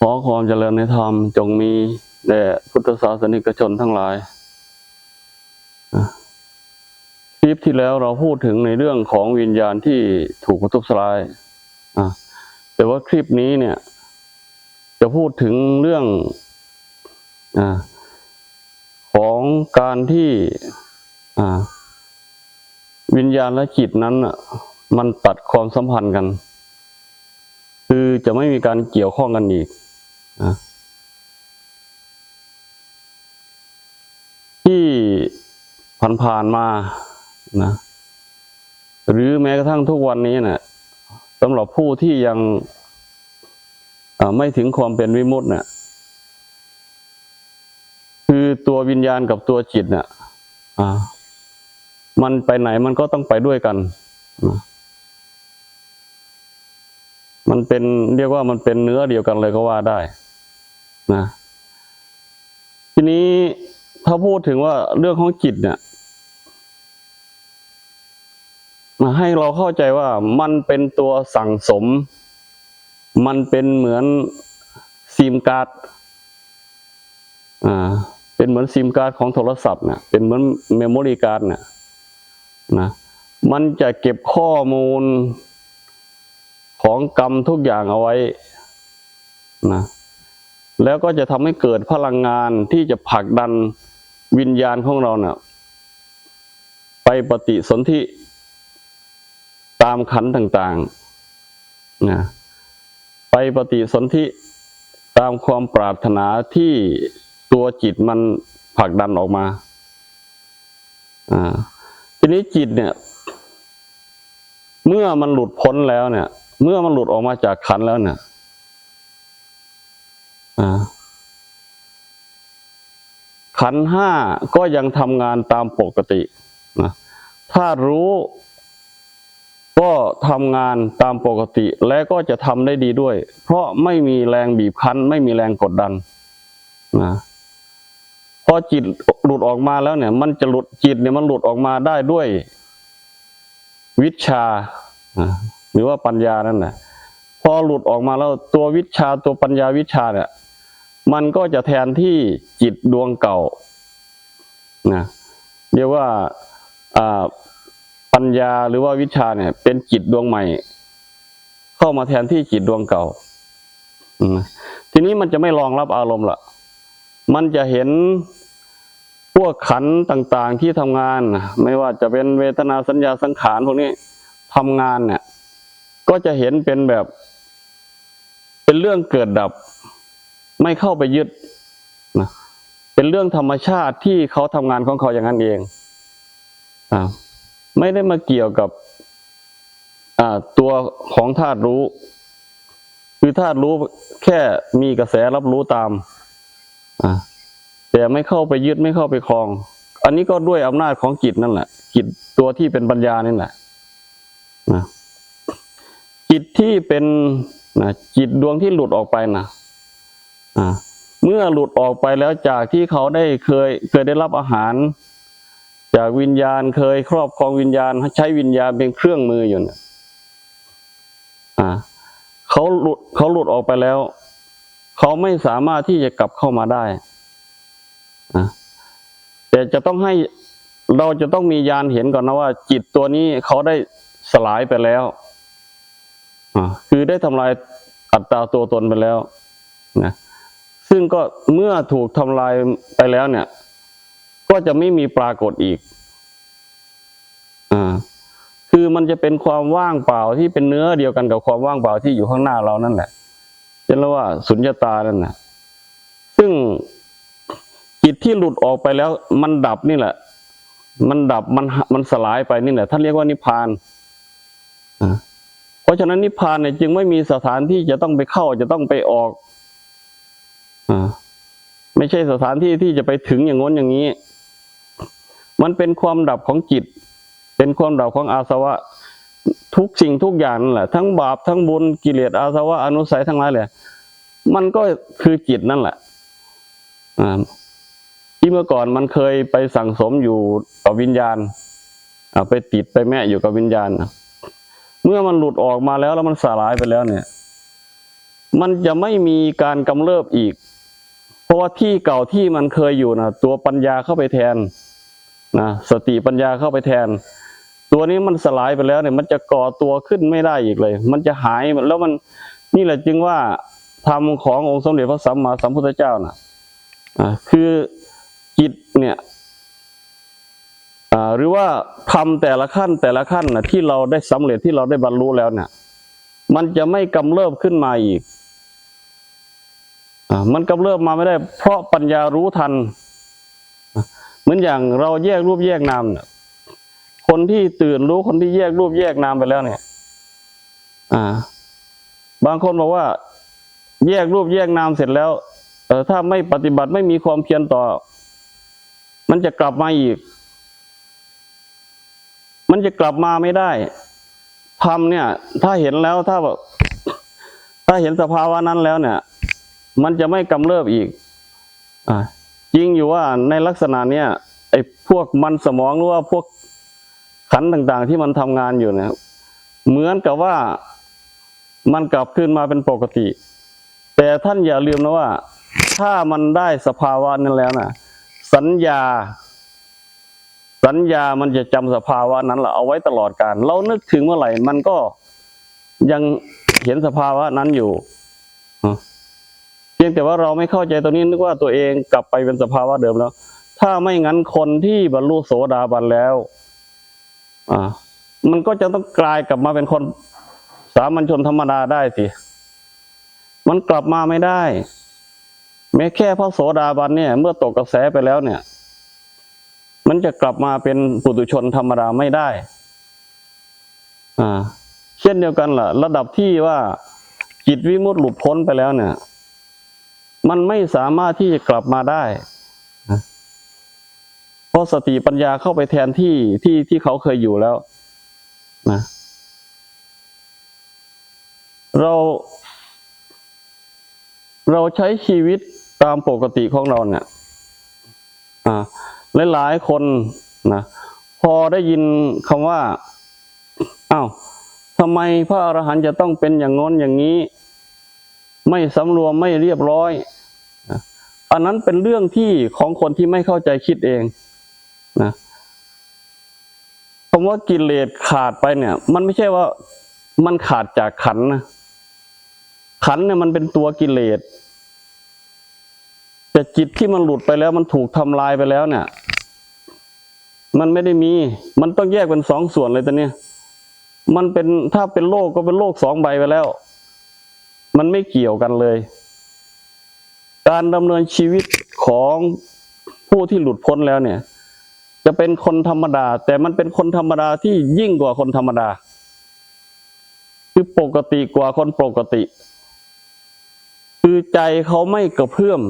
ขอความเจริญในธรรมจงมีแด่พุทธศาสนิกชนทั้งหลายคลิปที่แล้วเราพูดถึงในเรื่องของวิญญาณที่ถูกกระทุบสลายแต่ว่าคลิปนี้เนี่ย จะพูดถึงเรื่องอของการที่วิญญาณและจิตนั้นมันตัดความสัมพันธ์กัน คือจะไม่มีการเกี่ยวข้องกันอีก ที่ผ่านๆมานะ หรือแม้กระทั่งทุกวันนี้นะ่ะสำหรับผู้ที่ยังไม่ถึงความเป็นวิมุตติเนี่ยคือตัววิญญาณกับตัวจิตเนี่ยมันไปไหนมันก็ต้องไปด้วยกันนะมันเป็นเรียกว่ามันเป็นเนื้อเดียวกันเลยก็ว่าได้ นะ ทีนี้ถ้าพูดถึงว่าเรื่องของจิตเนี่ยมาให้เราเข้าใจว่ามันเป็นตัวสั่งสม มันเป็นเหมือนซิมการ์ดอ่าเป็นเหมือนซิมการ์ดของโทรศัพท์เนี่ยเป็นเหมือนเมมโมรี่การ์ดเนี่ยนะมันจะเก็บข้อมูลของกรรมทุกอย่างเอาไว้นะ แล้วก็จะทำให้เกิดพลังงานที่จะผลักดันวิญญาณของเราเนะ่ะไปปฏิสนธิตามขันต่างๆนะไปปฏิสนธิตามความปรารถนาที่ตัวจิตมันผลักดันออกมาอ่าทีนี้จิตเนี่ย เมื่อมันหลุดพ้นแล้วเนี่ย เมื่อมันหลุดออกมาจากขันแล้วเนี่ย ขันห้าก็ยังทำงานตามปกตินะถ้ารู้ก็ทำงานตามปกติและก็จะทำได้ดีด้วย เพราะไม่มีแรงบีบคั้น ไม่มีแรงกดดันนะพอจิตหลุดออกมาแล้วเนี่ย มันจะหลุดจิตเนี่ยมันหลุดออกมาได้ด้วยวิชาอ่าหรือว่าปัญญานั่นแหละพอหลุดออกมาแล้วตัววิชาตัวปัญญาวิชาเนี่ย มันก็จะแทนที่จิตดวงเก่านะเรียกว่าปัญญาหรือว่าวิชาเนี่ย เป็นจิตดวงใหม่ เข้ามาแทนที่จิตดวงเก่าทีนี้มันจะไม่รองรับอารมณ์ละมันจะเห็นพวกขันต่างๆที่ทำงาน ไม่ว่าจะเป็นเวทนาสัญญาสังขารพวกนี้ทำงานเนี่ย ก็จะเห็นเป็นแบบ เป็นเรื่องเกิดดับ ไม่เข้าไปยึดนะเป็นเรื่องธรรมชาติที่เขาทำงานของเขาอย่างนั้นเองอไม่ได้มาเกี่ยวกับตัวของธาตุรู้ คือธาตุรู้แค่มีกระแสรับรู้ตามแต่ไม่เข้าไปยึดไม่เข้าไปคลอง อันนี้ก็ด้วยอำนาจของจิตนั่นแหละจิตตัวที่เป็นปัญญานี่แหละนะจิตที่เป็นนะจิตดวงที่หลุดออกไปนะ อ่าเมื่อหลุดออกไปแล้วจากที่เขาได้เคยเคยได้รับอาหาร จากวิญญาณเคยครอบครองวิญญาณ ใช้วิญญาณเป็นเครื่องมืออยู่เนี่ยอ่าเขาหลุดเขาหลุดออกไปแล้ว เขาไม่สามารถที่จะกลับเข้ามาได้แต่จะต้องให้เราจะต้องมียานเห็นก่อนนะว่า จิตตัวนี้เขาได้สลายไปแล้วอ่าคือได้ทำลายอัตราตัวตนไปแล้วนะ ซึ่งก็เมื่อถูกทำลายไปแล้วเนี่ย ก็จะไม่มีปรากฏอีก อ่า คือมันจะเป็นความว่างเปล่าที่เป็นเนื้อเดียวกันกับความว่างเปล่าที่อยู่ข้างหน้าเรานั่นแหละเรียกว่าสุญญตานั่นนะซึ่งจิตที่หลุดออกไปแล้ว มันดับนี่แหละ มันดับมันมันสลายไปนี่แหละท่านเรียกว่านิพพานอ่าเพราะฉะนั้นนิพพานเนี่ยจึงไม่มีสถานที่จะต้องไปเข้าจะต้องไปออก อ่า ไม่ใช่สถานที่ที่จะไปถึงอย่างง้นอย่างนี้ มันเป็นความดับของจิต เป็นความดับของอาสวะ ทุกสิ่งทุกอย่างนั่นแหละ ทั้งบาปทั้งบุญกิเลสอาสวะอนุสัยทั้งหลายเลยมันก็คือจิตนั่นแหละอ่าที่เมื่อก่อนมันเคยไปสั่งสมอยู่กับวิญญาณไปติดไปแม่อยู่กับวิญญาณเมื่อมันหลุดออกมาแล้วแล้วมันสลายไปแล้วเนี่ย มันจะไม่มีการกำเริบอีก ราะว่าที่เก่าที่มันเคยอยู่นะตัวปัญญาเข้าไปแทนนะสติปัญญาเข้าไปแทน ตัวนี้มันสลายไปแล้วเนี่ย มันจะก่อตัวขึ้นไม่ได้อีกเลย มันจะหายแล้วมันนี่แหละจึงว่าธรรมขององค์สมเด็จพระสัมมาสัมพุทธเจ้านะอ่าคือจิตเนี่ยหรือว่าทำแต่ละขั้นแต่ละขั้นนะที่เราได้สำเร็จที่เราได้บรรลุแล้วเนี่ย มันจะไม่กำเริบขึ้นมาอีก มันกำเริบมาไม่ได้ เพราะปัญญารู้ทัน เหมือนอย่างเราแยกรูปแยกนามเนี่ยคนที่ตื่นรู้คนที่แยกรูปแยกนามไปแล้วเนี่ย อ่า บางคนบอกว่า แยกรูปแยกนามเสร็จแล้ว เออถ้าไม่ปฏิบัติไม่มีความเพียรต่อ มันจะกลับมาอีก มันจะกลับมาไม่ได้ทำเนี่ย ถ้าเห็นแล้วถ้าแบบถ้าเห็นสภาวะนั้นแล้วเนี่ย มันจะไม่กำเริบอีกอ่าจริงอยู่ว่าในลักษณะเนี้ยไอ้พวกมันสมองหรือว่าพวกขันต่างๆ ที่มันทำงานอยู่เนี่ยเหมือนกับว่ามันกลับขึ้นมาเป็นปกติ แต่ท่านอย่าลืมนะว่า ถ้ามันได้สภาวะนั้นแล้วนะสัญญา สัญญามันจะจำสภาวะนั้นแหละเอาไว้ตลอดการเรานึกถึงเมื่อไหร่ มันก็ยังเห็นสภาวะนั้นอยู่ พียงแต่ว่าเราไม่เข้าใจตรงนี้นึกว่าตัวเองกลับไปเป็นสภาวะเดิมแล้ว ถ้าไม่งั้นคนที่บรรลุโสดาบันแล้ว อ่า มันก็จะต้องกลายกลับมาเป็นคนสามัญชนธรรมดาได้สิมันกลับมาไม่ได้ แม้แค่พระโสดาบันเนี่ย เมื่อตกกระแสไปแล้วเนี่ย มันจะกลับมาเป็นปุถุชนธรรมดาไม่ได้ อ่า เช่นเดียวกันล่ะ ระดับที่ว่าจิตวิมุตติหลุดพ้นไปแล้วเนี่ย มันไม่สามารถที่จะกลับมาได้เพราะสติปัญญาเข้าไปแทนที่ที่ที่เขาเคยอยู่แล้วนะเรา เราใช้ชีวิตตามปกติของเราเนี่ยอ่าหลายคนนะพอได้ยินคำว่าอ้าวทำไมพระอรหันต์จะต้องเป็นอย่างง้นอย่างนี้ ไม่สำรวมไม่เรียบร้อย อันนั้นเป็นเรื่องที่ของคนที่ไม่เข้าใจคิดเองนะคำว่ากิเลสขาดไปเนี่ย มันไม่ใช่ว่ามันขาดจากขันนะขันเนี่ยมันเป็นตัวกิเลสแต่จิตที่มันหลุดไปแล้ว มันถูกทำลายไปแล้วเนี่ย มันไม่ได้มี มันต้องแยกเป็นสองส่วนเลยตอนนี้มันเป็นถ้าเป็นโลกก็เป็นโลกสองใบไปแล้ว มันไม่เกี่ยวกันเลย การดำเนินชีวิตของผู้ที่หลุดพ้นแล้วเนี่ย จะเป็นคนธรรมดา แต่มันเป็นคนธรรมดาที่ยิ่งกว่าคนธรรมดา คือปกติกว่าคนปกติ คือใจเขาไม่กระเพื่อม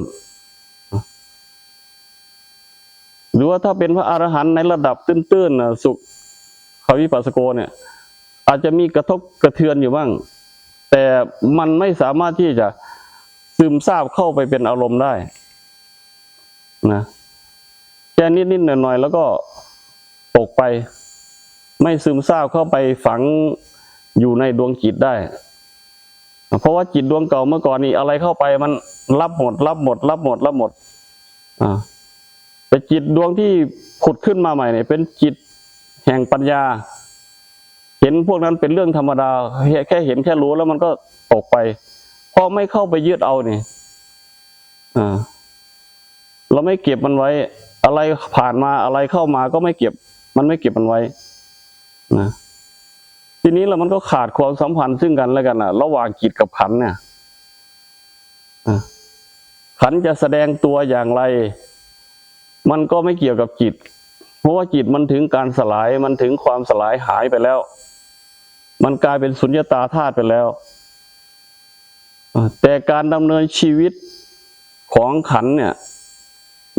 หรือว่าถ้าเป็นพระอรหันต์ในระดับตื้นๆสุขขวิปัสสโกเนี่ย อาจจะมีกระทบกระเทือนอยู่บ้าง แต่มันไม่สามารถที่จะ ซึมซาบเข้าไปเป็นอารมณ์ได้ นะแค่นิดๆหน่อยๆแล้วก็ตกไป ไม่ซึมซาบเข้าไปฝังอยู่ในดวงจิตได้ เพราะว่าจิตดวงเก่าเมื่อก่อนนี้อะไรเข้าไปมันรับหมด รับหมด รับหมด รับหมด อ่า แต่จิตดวงที่ผุดขึ้นมาใหม่เนี่ย เป็นจิตแห่งปัญญา เห็นพวกนั้นเป็นเรื่องธรรมดาแค่เห็นแค่รู้แล้วมันก็ตกไป พราะไม่เข้าไปยึดเอานี่เราไม่เก็บมันไว้ อะไรผ่านมาอะไรเข้ามาก็ไม่เก็บ มันไม่เก็บมันไว้นะทีนี้แล้วมันก็ขาดความสัมพันธ์ซึ่งกันและกันอะ ระหว่างจิตกับขันเนี่ยขันจะแสดงตัวอย่างไร มันก็ไม่เกี่ยวกับจิต เพราะว่าจิตมันถึงการสลายมันถึงความสลายหายไปแล้ว มันกลายเป็นสุญญตาธาตุไปแล้ว แต่การดำเนินชีวิตของขันเนี่ย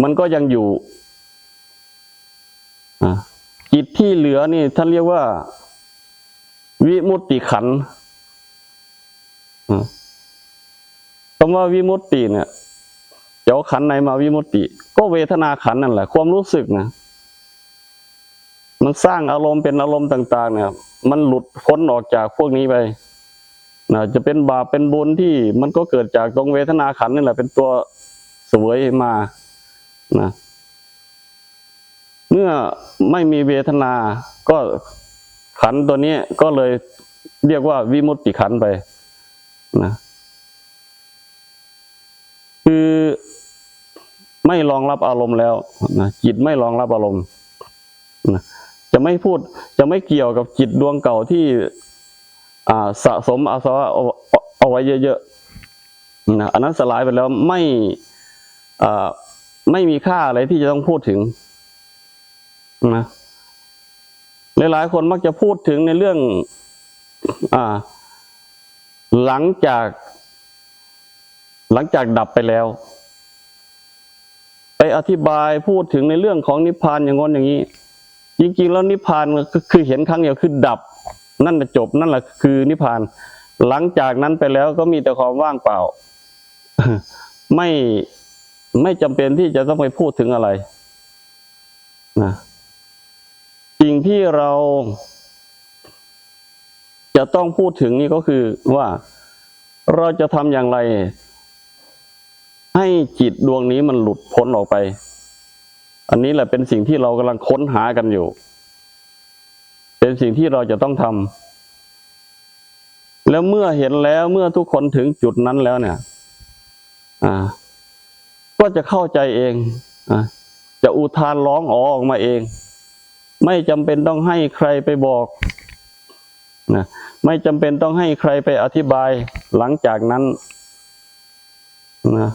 มันก็ยังอยู่จิตที่เหลือนี่ท่านเรียกว่า วิมุตติขันคำว่าวิมุตติเนี่ยจะเอาขันธ์ไหนมาวิมุตติ ก็เวทนาขันนั่นแหละ ความรู้สึกนะมันสร้างอารมณ์เป็นอารมณ์ต่าง ๆ เนี่ย มันหลุดพ้นออกจากพวกนี้ไป นะจะเป็นบาปเป็นบุญที่มันก็เกิดจากตรงเวทนาขันนี่แหละ เป็นตัวสวยมานะเมื่อไม่มีเวทนาก็ขันตัวนี้ก็เลยเรียกว่าวิมุตติขันไปนะคือไม่รองรับอารมณ์แล้วนะจิตไม่รองรับอารมณ์นะจะไม่พูดจะไม่เกี่ยวกับจิตดวงเก่าที่ อ่าสะสมอาสวะเอาเอเอาไว้เยอะๆนะอันนั้นสลายไปแล้วไม่อ่าไม่มีค่าอะไรที่จะต้องพูดถึงนะหลายๆคนมักจะพูดถึงในเรื่อง อ่า หลังจาก หลังจากดับไปแล้ว ไปอธิบายพูดถึงในเรื่องของนิพพานอย่างง้นอย่างนี้ จริงๆ แล้วนิพพานก็คือเห็นครั้งเดียวคือดับ นั่นแหละจบนั่นแหละคือนิพพาน หลังจากนั้นไปแล้วก็มีแต่ความว่างเปล่า ไม่ไม่จำเป็นที่จะต้องไปพูดถึงอะไรนะสิ่งที่เราจะต้องพูดถึงนี่ก็คือว่าเราจะทำอย่างไร ให้จิตดวงนี้มันหลุดพ้นออกไป อันนี้แหละเป็นสิ่งที่เรากำลังค้นหากันอยู่ เป็นสิ่งที่เราจะต้องทำแล้วเมื่อเห็นแล้วเมื่อทุกคนถึงจุดนั้นแล้วเนี่ย อ่า ก็จะเข้าใจเองอ่าจะอุทานร้องอ๋อออกมาเอง ไม่จำเป็นต้องให้ใครไปบอกนะไม่จำเป็นต้องให้ใครไปอธิบายหลังจากนั้นนะ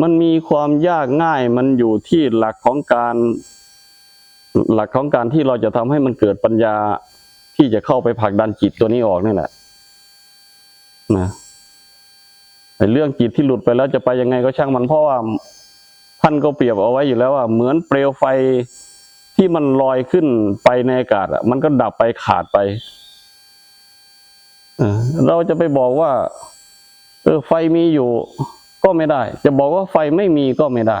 มันมีความยากง่ายมันอยู่ที่หลักของการ หลักของการที่เราจะทำให้มันเกิดปัญญาที่จะเข้าไปผลักดันจิตตัวนี้ออกนี่แหละนะไอ้เรื่องจิตที่หลุดไปแล้วจะไปยังไงก็ช่างมันเพราะว่าท่านก็เปรียบเอาไว้อยู่แล้วว่า เหมือนเปลวไฟที่มันลอยขึ้นไปในอากาศอะ มันก็ดับไปขาดไปเออเราจะไปบอกว่า เออไฟมีอยู่ ก็ไม่ได้ จะบอกว่าไฟไม่มีก็ไม่ได้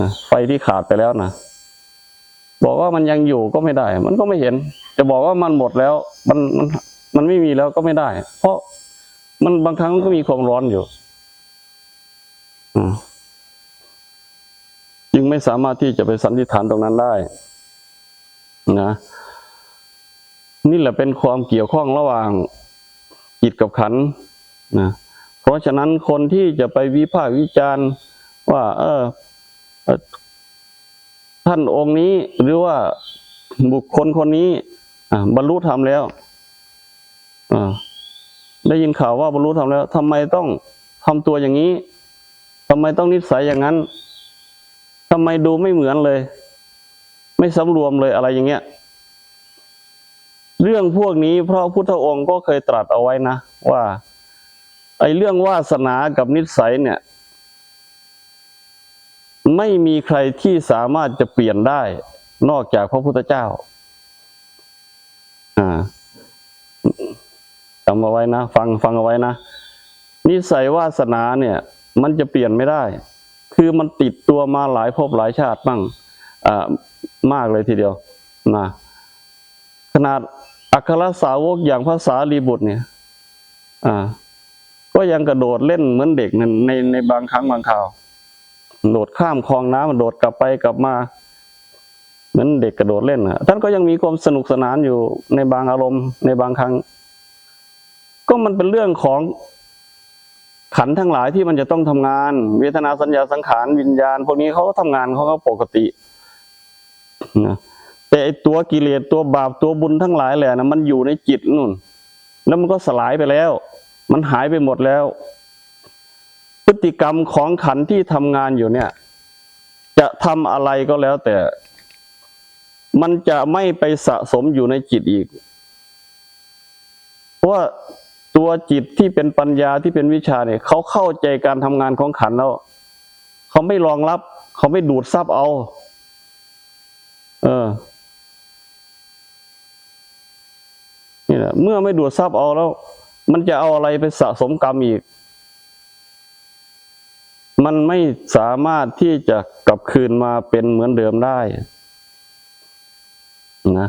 นะไฟที่ขาดไปแล้วนะ บอกว่ามันยังอยู่ก็ไม่ได้ มันก็ไม่เห็น จะบอกว่ามันหมดแล้ว มันมันมันไม่มีแล้วก็ไม่ได้ เพราะมันบางครั้งก็มีความร้อนอยู่อืมจึงไม่สามารถที่จะไปสันนิษฐานตรงนั้นได้ นะนี่แหละเป็นความเกี่ยวข้องระหว่างจิตกับขันนะเพราะฉะนั้นคนที่จะไปวิพากษ์วิจารณ์ว่า เออ ท่านองค์นี้หรือว่าบุคคลคนนี้บรรลุธรรมแล้วได้ยินข่าวว่าบรรลุธรรมแล้วทำไมต้องทำตัวอย่างนี้ทำไมต้องนิสัยอย่างนั้นทำไมดูไม่เหมือนเลย ไม่สำรวมเลยอะไรอย่างเงี้ย เรื่องพวกนี้เพราะพุทธองค์ก็เคยตรัสเอาไว้นะว่าไอ้เรื่องวาสนากับนิสัยเนี่ย ไม่มีใครที่สามารถจะเปลี่ยนได้ นอกจากพระพุทธเจ้า อ่าจำเอาไว้นะ ฟังฟังเอาไว้นะ นิสัยวาสนาเนี่ย มันจะเปลี่ยนไม่ได้ คือมันติดตัวมาหลายภพหลายชาติบ้างอ่ามากเลยทีเดียวนะขนาดอัครสาวกอย่างภาษาลีบุตรเนี่ย อ่า ก็ยังกระโดดเล่นเหมือนเด็กในในในบางครั้งบางคราว โดดข้ามคลองน้ำโดดกลับไปกลับมาเหมือนเด็กกระโดดเล่นอะท่านก็ยังมีความสนุกสนานอยู่ในบางอารมณ์ในบางครั้ง ก็มันเป็นเรื่องของขันทั้งหลายที่มันจะต้องทำงาน เวทนาสัญญาสังขารวิญญาณ พวกนี้เขาก็ทำงานเขาก็ปกตินะแต่ไอตัวกิเลสตัวบาปตัวบุญทั้งหลายแหละนะมันอยู่ในจิตนู่น แล้วมันก็สลายไปแล้ว มันหายไปหมดแล้ว ติกรรมของขันที่ทำงานอยู่เนี่ย จะทำอะไรก็แล้วแต่ มันจะไม่ไปสะสมอยู่ในจิตอีก เพราะว่าตัวจิตที่เป็นปัญญาที่เป็นวิชาเนี่ยเขาเข้าใจการทำงานของขันแล้ว เขาไม่รองรับ เขาไม่ดูดซับเอา เออนี่แหละเมื่อไม่ดูดซับเอาแล้ว มันจะเอาอะไรไปสะสมกรรมอีก มันไม่สามารถที่จะกลับคืนมาเป็นเหมือนเดิมได้นะ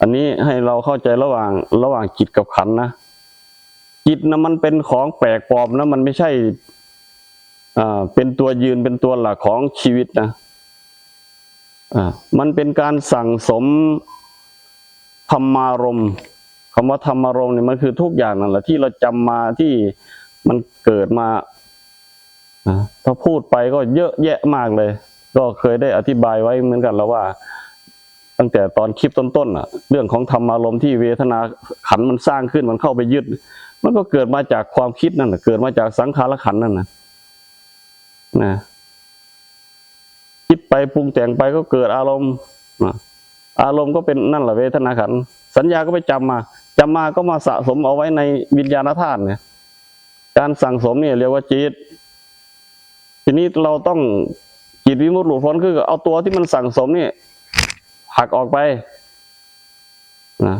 อันนี้ให้เราเข้าใจระหว่างระหว่างจิตกับขันนะจิตนะมันเป็นของแปลกปลอมนะมันไม่ใช่อ่าเป็นตัวยืนเป็นตัวหลักของชีวิตนะอ่ามันเป็นการสั่งสมธรรมารมคำว่าธรรมารมเนี่ยมันคือทุกอย่างนั่นแหละที่เราจำมาที่มันเกิดมา ถ้าพูดไปก็เยอะแยะมากเลย ก็เคยได้อธิบายไว้เหมือนกันแล้วว่า ตั้งแต่ตอนคลิปต้นๆอะ เรื่องของธรรมารมณ์ที่เวทนาขันมันสร้างขึ้นมันเข้าไปยึด มันก็เกิดมาจากความคิดนั่นแหละเกิดมาจากสังขารขันนั่นนะนะคิดไปปรุงแต่งไปก็เกิดอารมณ์อารมณ์ก็เป็นนั่นแหละเวทนาขัน สัญญาก็ไปจำมาจำมาก็มาสะสมเอาไว้ในวิญญาณธาตุเนี่ย การสั่งสมเนี่ยเรียกว่าจิต ทีนี้เราต้องจิตวิมุตติหลุดพ้นคือเอาตัวที่มันสั่งสมนี่หักออกไปนะ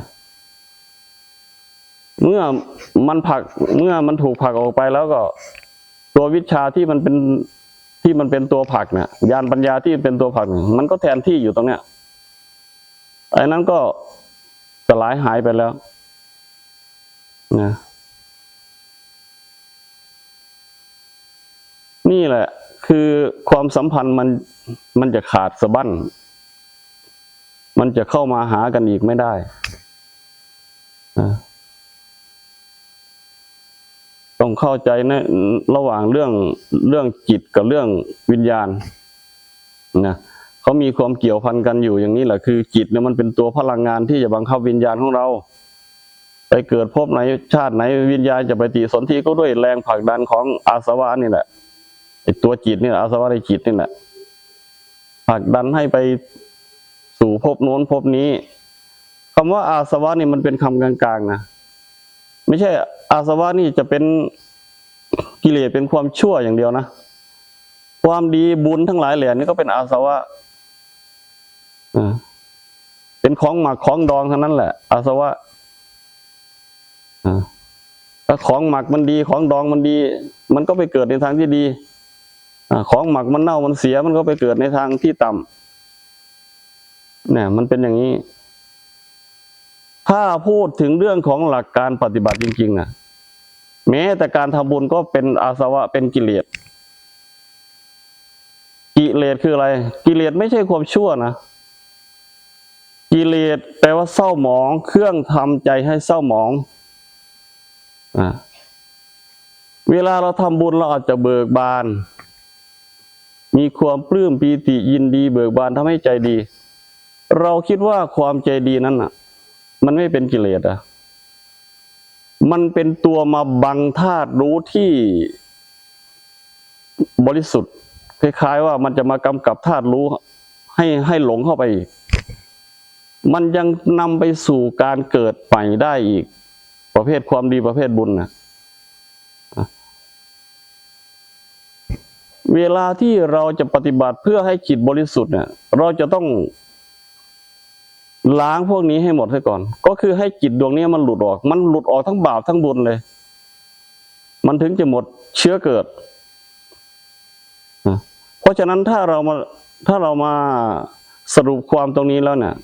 เมื่อมันผักเมื่อมันถูกผักออกไปแล้วก็ ตัววิชาที่มันเป็นที่มันเป็นตัวผักเนี่ยยานปัญญาที่เป็นตัวผักมันก็แทนที่อยู่ตรงเนี้ยไอ้นั้นก็สลายหายไปแล้วนะนี่แหละ คือความสัมพันธ์มันมันจะขาดสะบั้น มันจะเข้ามาหากันอีกไม่ได้ต้องเข้าใจนะระหว่างเรื่องเรื่องจิตกับเรื่องวิญญาณนะเขามีความเกี่ยวพันกันอยู่อย่างนี้แหละคือจิตเนี่ยมันเป็นตัวพลังงานที่จะบังคับวิญญาณของเรา ไปเกิดพบไหนชาติไหนวิญญาณจะไปฏิสนธิก็ด้วยแรงผลักดันของอาสวะนี่แหละ ตัวจิตนี่แหละอาสวะในจิตนี่แหละผลักดันให้ไปสู่ภพโน้นภพนี้คำว่าอาสวะนี่มันเป็นคำกลางๆนะไม่ใช่อาสวะนี่จะเป็นกิเลสเป็นความชั่วอย่างเดียวนะความดีบุญทั้งหลายแหล่นี่ก็เป็นอาสวะเป็นของหมักของดองทั้งนั้นแหละ อาสวะถ้าของหมักมันดีของดองมันดี มันก็ไปเกิดในทางที่ดี ของหมักมันเน่ามันเสียมันก็ไปเกิดในทางที่ต่ำเนี่ยมันเป็นอย่างนี้ ถ้าพูดถึงเรื่องของหลักการปฏิบัติจริงๆนะแม้แต่การทำบุญก็เป็นอาสวะเป็นกิเลสกิเลสคืออะไร กิเลสไม่ใช่ความชั่วนะกิเลสแปลว่าเศร้าหมอง เครื่องทำใจให้เศร้าหมองอ่าเวลาเราทำบุญเราอาจจะเบิกบาน มีความปลื้มปีติยินดีเบิกบานทำให้ใจดี เราคิดว่าความใจดีนั้นอะ มันไม่เป็นกิเลสอะ มันเป็นตัวมาบังธาตุรู้ที่บริสุทธิ์คล้าย ๆ ว่ามันจะมากำกับธาตุรู้ ให้ให้หลงเข้าไปอีกมันยังนำไปสู่การเกิดใหม่ได้อีก ประเภทความดีประเภทบุญนะ เวลาที่เราจะปฏิบัติเพื่อให้จิตบริสุทธิ์เนี่ยเราจะต้องล้างพวกนี้ให้หมดให้ก่อน ก็คือให้จิตดวงนี้มันหลุดออก มันหลุดออกทั้งบาปทั้งบุญเลย มันถึงจะหมดเชื้อเกิดนะเพราะฉะนั้นถ้าเรามาถ้าเรามาสรุปความตรงนี้แล้วเนี่ย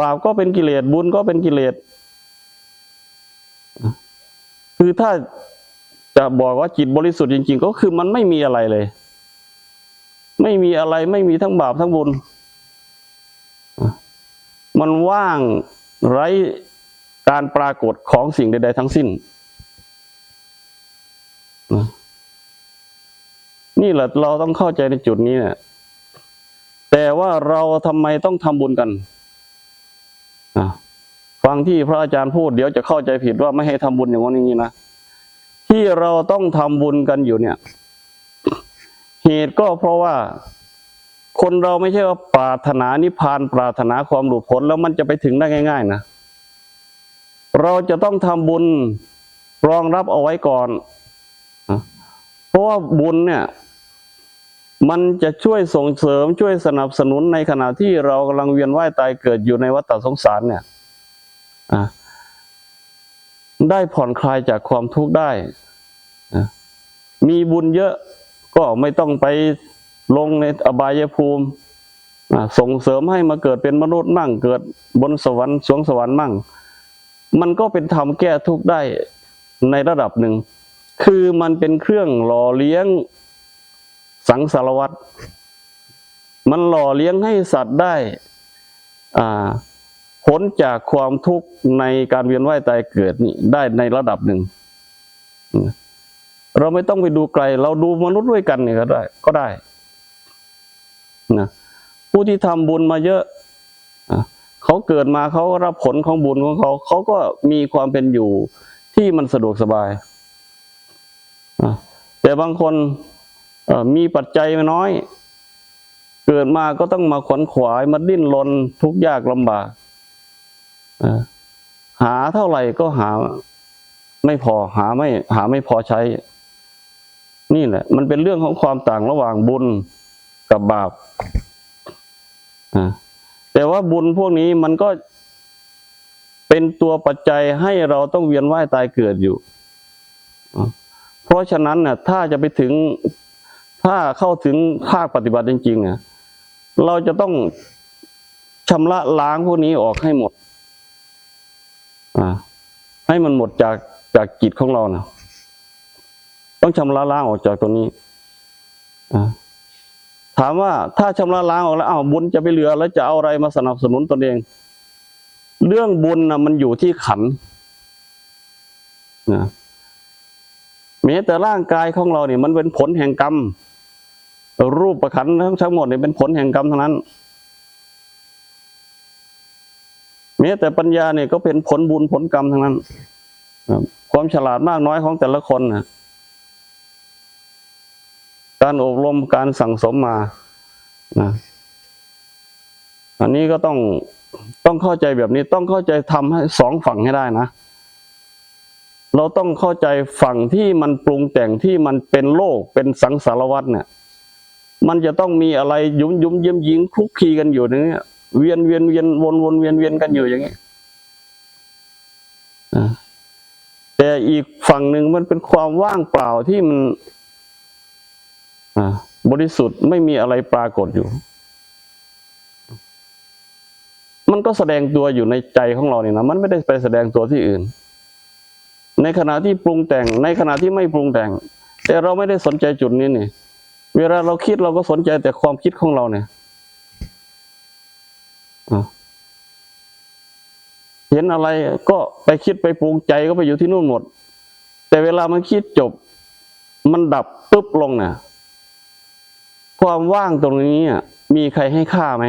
บาปก็เป็นกิเลสบุญก็เป็นกิเลสคือถ้า จะบอกว่าจิตบริสุทธิ์จริง ๆ ก็คือมันไม่มีอะไรเลย ไม่มีอะไรไม่มีทั้งบาปทั้งบุญ มันว่างไร้การปรากฏของสิ่งใด ๆ ทั้งสิ้น นี่แหละเราต้องเข้าใจในจุดนี้เนี่ยแต่ว่าเราทำไมต้องทำบุญกันฟังที่พระอาจารย์พูดเดี๋ยวจะเข้าใจผิดว่าไม่ให้ทำบุญอย่างนี้นะ ที่เราต้องทำบุญกันอยู่เนี่ย เหตุก็เพราะว่า คนเราไม่ใช่ว่าปรารถนานิพพานปรารถนาความหลุดพ้นแล้วมันจะไปถึงได้ง่าย ๆ นะ เราจะต้องทำบุญรองรับเอาไว้ก่อน เพราะว่าบุญเนี่ย มันจะช่วยส่งเสริมช่วยสนับสนุนในขณะที่เรากำลังเวียนว่ายตายเกิดอยู่ในวัฏสงสารเนี่ย อะ ได้ผ่อนคลายจากความทุกข์ได้ มีบุญเยอะก็ไม่ต้องไปลงในอบายภูมิ ส่งเสริมให้มาเกิดเป็นมนุษย์มั่ง เกิดบนสวรรค์สวงสวรรค์มั่ง มันก็เป็นธรรมแก้ทุกข์ได้ในระดับหนึ่ง คือมันเป็นเครื่องหล่อเลี้ยงสังสารวัตรมันหล่อเลี้ยงให้สัตว์ได้ อ่า พ้นจากความทุกข์ในการเวียนว่ายตายเกิดนี่ได้ในระดับหนึ่ง เราไม่ต้องไปดูไกล เราดูมนุษย์ด้วยกันเนี่ยก็ได้ ก็ได้นะผู้ที่ทำบุญมาเยอะอะเขาเกิดมาเขารับผลของบุญของเขา เขาก็มีความเป็นอยู่ที่มันสะดวกสบายอะแต่บางคนอ่อมีปัจจัยน้อย เกิดมาก็ต้องมาขวนขวายมาดิ้นรนทุกข์ยากลำบาก หาเท่าไหร่ก็หาไม่พอหาไม่หาไม่พอใช้ นี่แหละ มันเป็นเรื่องของความต่างระหว่างบุญกับบาปแต่ว่าบุญพวกนี้มันก็เป็นตัวปัจจัยให้เราต้องเวียนว่ายตายเกิดอยู่ เพราะฉะนั้นน่ะ ถ้าจะไปถึงถ้าเข้าถึงภาคปฏิบัติจริงๆอะเราจะต้องชำระล้างพวกนี้ออกให้หมด อ่าให้มันหมดจากจากจิตของเรานะต้องชำระล้างออกจากตัวนี้อ่าถามว่าถ้าชำระล้างออกแล้วอ้าวบุญจะไปเหลือ แล้วจะเอาอะไรมาสนับสนุนตนเอง เรื่องบุญนะมันอยู่ที่ขันนะแม้แต่ร่างกายของเราเนี่ยมันเป็นผลแห่งกรรม รูปประขันทั้งหมดเนี่ยเป็นผลแห่งกรรมทั้งนั้น แม้แต่ปัญญาเนี่ยก็เป็นผลบุญผลกรรมทั้งนั้นความฉลาดมากน้อยของแต่ละคนนะการอบรมการสั่งสมมานะอันนี้ก็ต้องต้องเข้าใจแบบนี้ต้องเข้าใจทำให้สองฝั่งให้ได้นะ เราต้องเข้าใจฝั่งที่มันปรุงแต่งที่มันเป็นโลกเป็นสังสารวัฏเนี่ย มันจะต้องมีอะไรยุ้มยุ้มเยี่ยมยิงคลุกคลีกันอยู่อย่างเนี้ย เวียนเวียนเวียนวนวนเวียนเวียนกันอยู่อย่างนี้แต่อีกฝั่งหนึ่งมันเป็นความว่างเปล่าที่มันบริสุทธิ์ไม่มีอะไรปรากฏอยู่ มันก็แสดงตัวอยู่ในใจของเราเนี่ยนะ มันไม่ได้ไปแสดงตัวที่อื่น ในขณะที่ปรุงแต่ง ในขณะที่ไม่ปรุงแต่ง แต่เราไม่ได้สนใจจุดนี้นี่ เวลาเราคิดเราก็สนใจแต่ความคิดของเราเนี่ย เห็นอะไรก็ไปคิดไปปรุงใจก็ไปอยู่ที่นู่นหมด แต่เวลามันคิดจบ มันดับปุ๊บลงเนี่ยความว่างตรงนี้มีใครให้ค่าไหม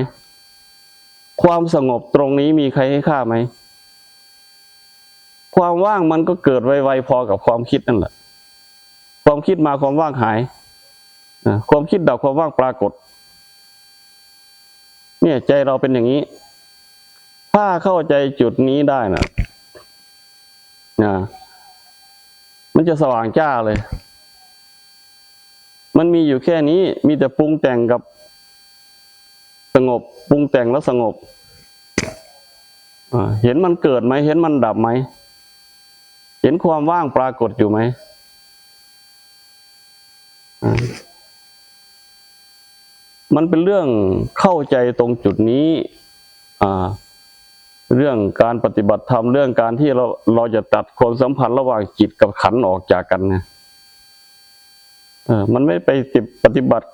ความสงบตรงนี้มีใครให้ค่าไหม ความว่างมันก็เกิดไวๆพอกับความคิดนั่นแหละ ความคิดมาความว่างหาย ความคิดดับความว่างปรากฏ เนี่ยใจเราเป็นอย่างนี้ ถ้าเข้าใจจุดนี้ได้นะนะมันจะสว่างจ้าเลย มันมีอยู่แค่นี้ มีแต่ปรุงแต่งกับสงบ ปรุงแต่งแล้วสงบเห็นมันเกิดไหม เห็นมันดับไหม เห็นความว่างปรากฏอยู่ไหม มันเป็นเรื่องเข้าใจตรงจุดนี้เรื่องการปฏิบัติธรรมเรื่องการที่เราเราจะตัดความสัมพันธ์ระหว่างจิตกับขันออกจากกันนะมันไม่ไปติดปฏิบัติ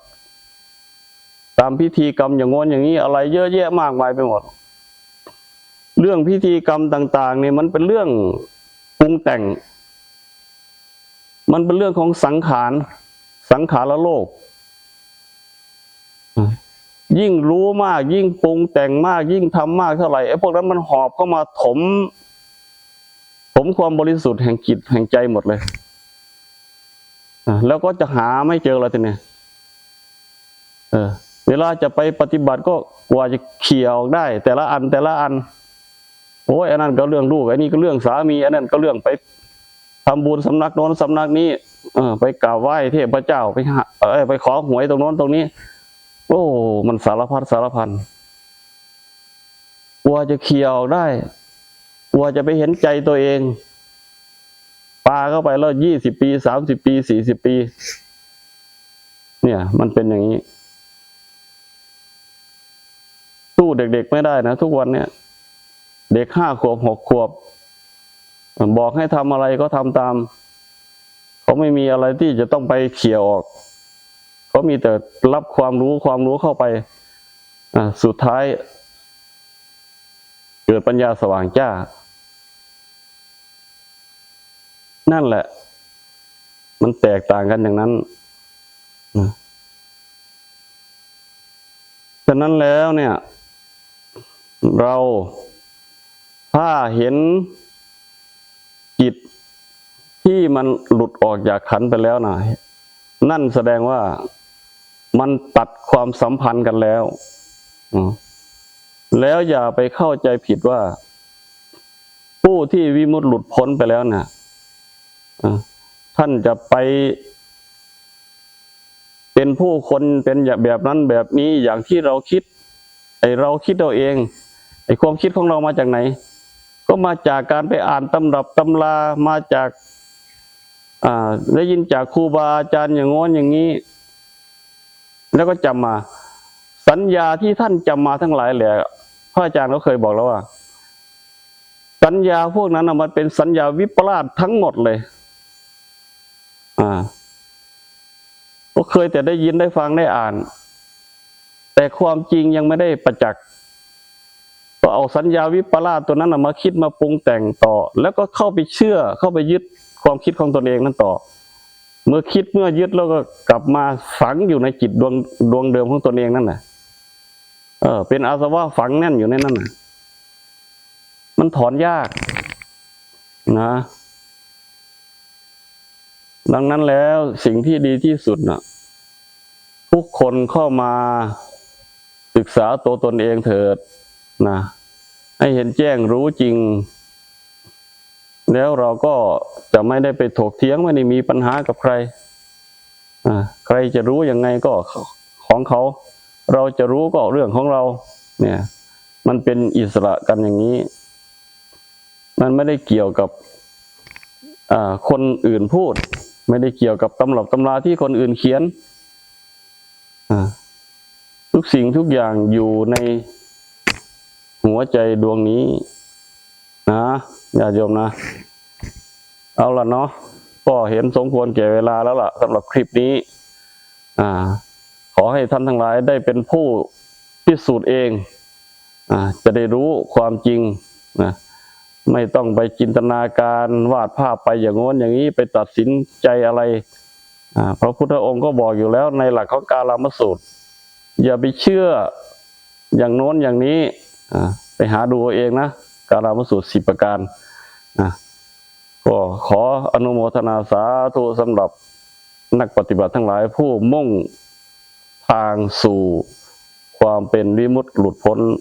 ตามพิธีกรรมอย่างงอนอย่างนี้อะไรเยอะแยะมากมายไปหมด เรื่องพิธีกรรมต่างๆเนี่ยมันเป็นเรื่องปรุงแต่ง มันเป็นเรื่องของสังขารสังขารโลก ยิ่งรู้มาก ยิ่งปรุงแต่งมาก ยิ่งทำมากเท่าไหร่ไอ้พวกนั้นมันหอบเข้ามาถมถมความบริสุทธิ์แห่งจิตแห่งใจหมดเลยอะแล้วก็จะหาไม่เจอเลยทีนี้เออ เวลาจะไปปฏิบัติก็กว่าจะเขี่ยออกได้ แต่ละอันแต่ละอันโอ้ยอันนั้นก็เรื่องลูกอันนี้ก็เรื่องสามีอันนั้นก็เรื่องไปทำบุญสำนักโน้นสำนักนี้ เออ ไปกราบไหว้เทพเจ้าไปหาเออไปขอหวยตรงโน้นตรงนี้ โอ้ มันสารพัดสารพันกลัวจะเคลียร์ออกได้กลัวจะไปเห็นใจตัวเองปาเข้าไปแล้วยี่สิบปีสามสิบปีสี่สิบปี เนี่ย มันเป็นอย่างนี้ สู้เด็กๆไม่ได้นะทุกวันเนี่ย เด็กห้าขวบหกขวบ บอกให้ทำอะไรก็ทำตาม เขาไม่มีอะไรที่จะต้องไปเขี่ยออก มีแต่รับความรู้ความรู้เข้าไปสุดท้าย เกิดปัญญาสว่างจ้า นั่นแหละ มันแตกต่างกันอย่างนั้นฉะนั้นแล้วเนี่ย เราถ้าเห็นจิตที่มันหลุดออกจากขันไปแล้วนะนั่นแสดงว่า มันตัดความสัมพันธ์กันแล้ว แล้วอย่าไปเข้าใจผิดว่า ผู้ที่วิมุตติหลุดพ้นไปแล้วนะ่ะท่านจะไป เป็นผู้คนเป็นแบบนั้นแบบนี้อย่างที่เราคิด ไอเราคิดเราเอง ไอความคิดของเรามาจากไหน ก็มาจากการไปอ่านตำรับตำรามาจาก อ่า ได้ยินจากครูบาอาจารย์อย่างง้นอย่างนี้ แล้วก็จำมา สัญญาที่ท่านจำมาทั้งหลายแหละพระอาจารย์ก็เคยบอกแล้วว่า สัญญาพวกนั้นมันเป็นสัญญาวิปลาสทั้งหมดเลย อ่าก็เคยแต่ได้ยินได้ฟังได้อ่าน แต่ความจริงยังไม่ได้ประจักษ์ก็เอาสัญญาวิปลาสตัวนั้นมาคิดมาปรุงแต่งต่อ แล้วก็เข้าไปเชื่อเข้าไปยึดความคิดของตนเองนั่นต่อ เมื่อคิดเมื่อยึดแล้วก็กลับมาฝังอยู่ในจิตดวงดวงเดิมของตนเองนั่นแหละเออ เป็นอาสวะฝังแน่นอยู่ในนั้นน่ะ มันถอนยาก นะ ดังนั้นแล้วสิ่งที่ดีที่สุดนะทุกคนเข้ามาศึกษาตัวตนเองเถิดนะให้เห็นแจ้งรู้จริง แล้วเราก็จะไม่ได้ไปถกเถียงไม่ได้มีปัญหากับใครใครจะรู้ยังไงก็ของเขา เราจะรู้ก็เรื่องของเรา เนี่ย มันเป็นอิสระกันอย่างนี้ มันไม่ได้เกี่ยวกับคนอื่นพูด ไม่ได้เกี่ยวกับตำรับตำราที่คนอื่นเขียนทุกสิ่งทุกอย่างอยู่ในหัวใจดวงนี้ นะญาติโยมนะ เอาละเนาะก็เห็นสมควรแก่เวลาแล้วล่ะสำหรับคลิปนี้ อ่า ขอให้ท่านทั้งหลายได้เป็นผู้พิสูจน์เอง อ่า จะได้รู้ความจริงนะไม่ต้องไปจินตนาการวาดภาพไปอย่างโน้นอย่างนี้ไปตัดสินใจอะไรอ่าพระพุทธองค์ก็บอกอยู่แล้วในหลักของกาลามสูตร อย่าไปเชื่ออย่างโน้นอย่างนี้อ่าไปหาดูเองนะ กาลามสูตรสิบประการ ก็ขออนุโมทนาสาธุสำหรับนักปฏิบัติทั้งหลายผู้มุ่งทางสู่ความเป็นวิมุตติหลุดพ้น